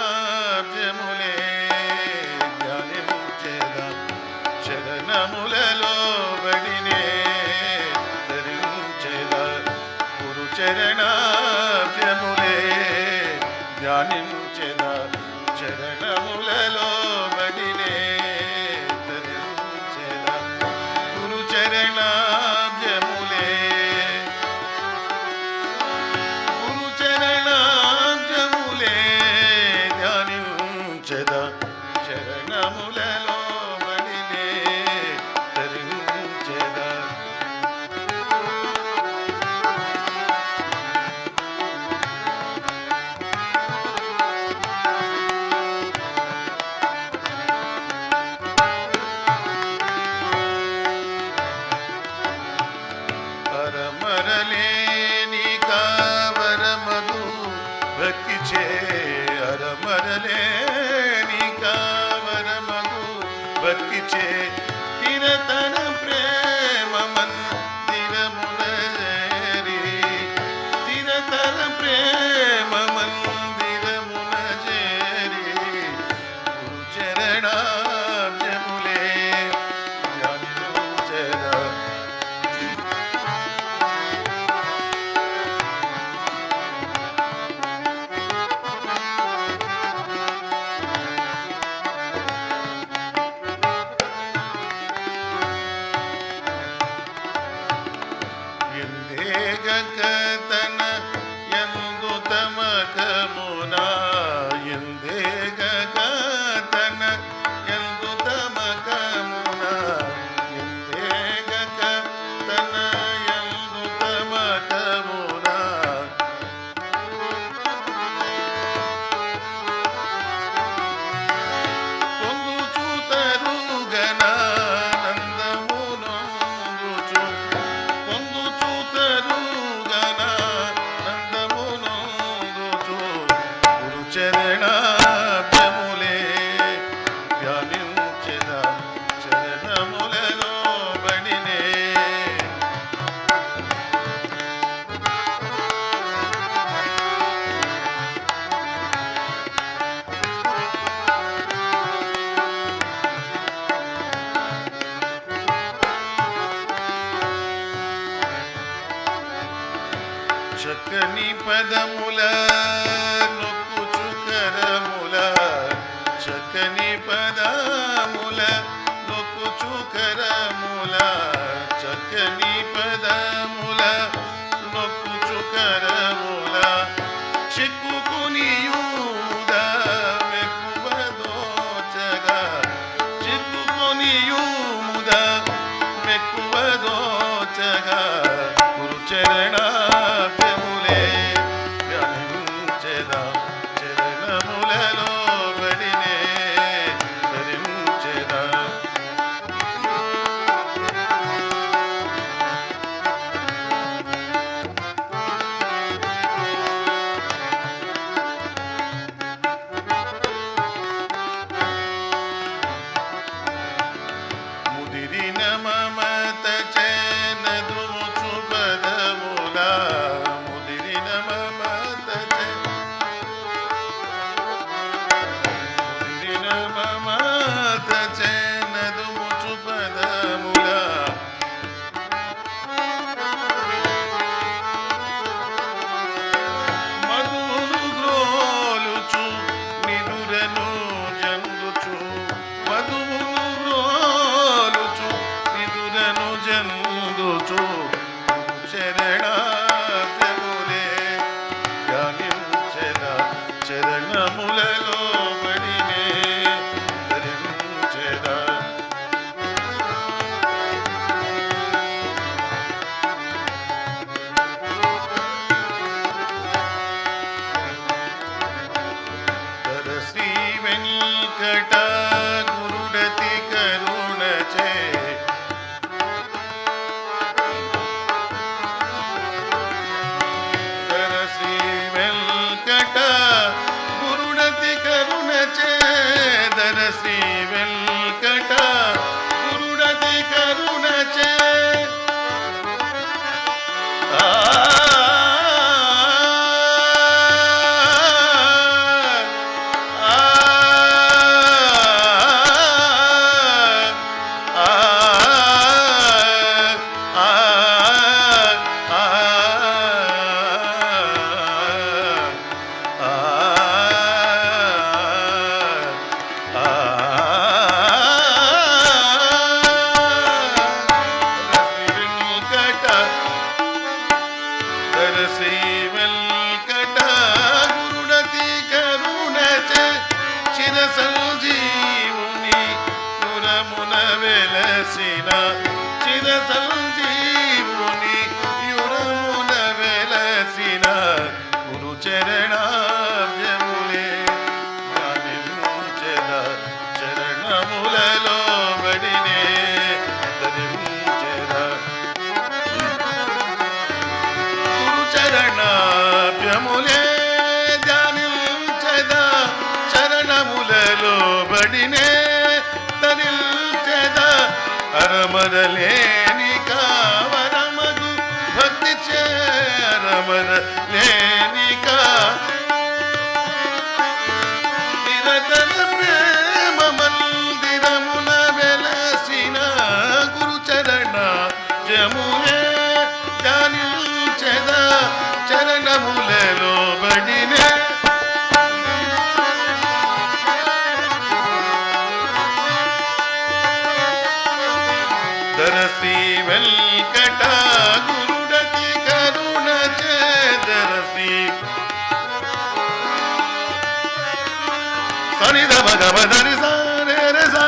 గురుచరణాబ్జములే ధ్యానము చేద చరణములలో బడినే ధరించేద. గురుచరణాబ్జములే ధ్యానము পিছে చక్కని పదముల నొక్కుచుకరముల చక్కని పదముల నొక్కుచుకరముల చక్కని పదముల నొక్కుచుకరముల together. see. మరలేని కావరమగు భక్తి చేరమరలే சனிதம தம தனி சாரே சா